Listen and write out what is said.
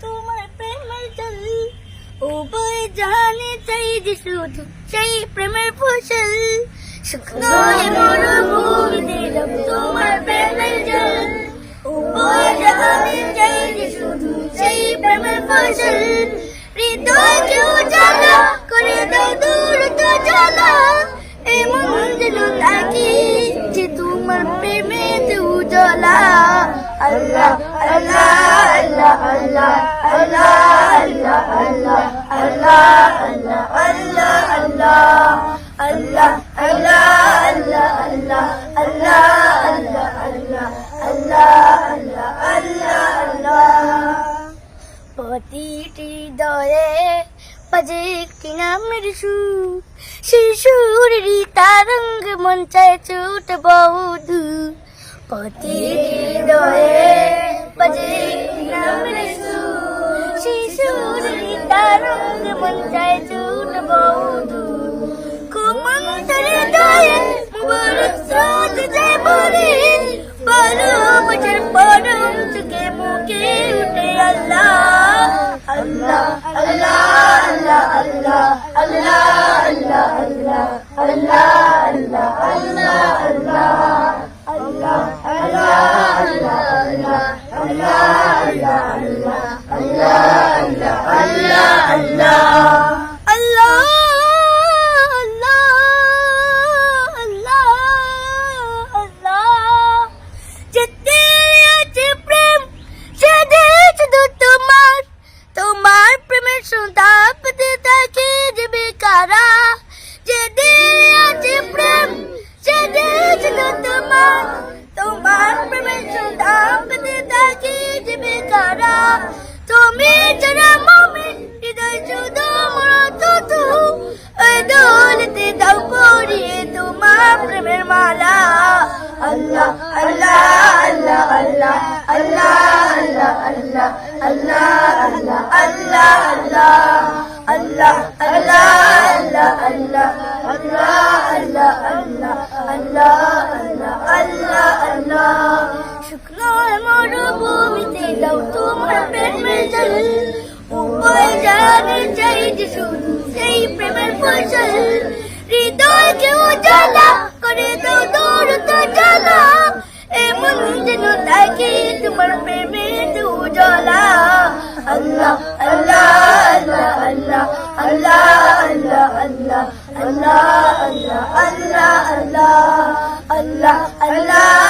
তোমার প্রেমের চলি উভয় জাহানে চাই যে শুধু সেই প্রেমের ফসল। শুকনোয় মরুভূমি দিলাম তোমার প্রেমের জল। উভয় জাহানে চাই যে শুধু সেই প্রেমের ফসল। হৃদয় কেউ জানা উজলা আল্লাহ আল্লাহ আল্লাহ আল্লাহ আল্লাহ আল্লাহ আল্লাহ আল্লাহ আল্লাহ আল্লাহ আল্লাহ আল্লাহ প্রতিটি দয়ে বাজে একটি নামের সুর শিশুর তারঙ্গ মন চায় ছুট বহুদু প্রতিটি দয়ে বাজে একটি নামের সুর শিশুর তারঙ্গ মন চায় ছুট বহুদু কুমন্তরে দয়ে মুবারক স্রোত যায় বলে বলো বছর পরম চুকে মুখে উঠে আল্লাহ আল্লাহ আল্লাহ আল্লাহ আল্লাহ তুমি যারা মমিন হৃদয় শুধু মরত তু ওই দোলতে দাও পরিয়ে তোমার প্রেমের মালা আল্লাহ আল্লাহ আল্লাহ আল্লাহ আল্লাহ আল্লাহ আল্লাহ আল্লাহ আল্লাহ আল্লাহ আল্লাহ আল্লাহ আল্লাহ আল্লাহ আল্লাহ আল্লাহ আল্লাহ আল্লাহ প্রেমের ফসল হৃদয়কে উজালা করে দাও দূর তো জ্বালা এমন যেন থাকে তোমার প্রেমের উজালা আল্লাহ আল্লাহ আল্লাহ আল্লাহ আল্লাহ আল্লাহ আল্লাহ আল্লাহ আল্লাহ আল্লাহ আল্লাহ আল্লাহ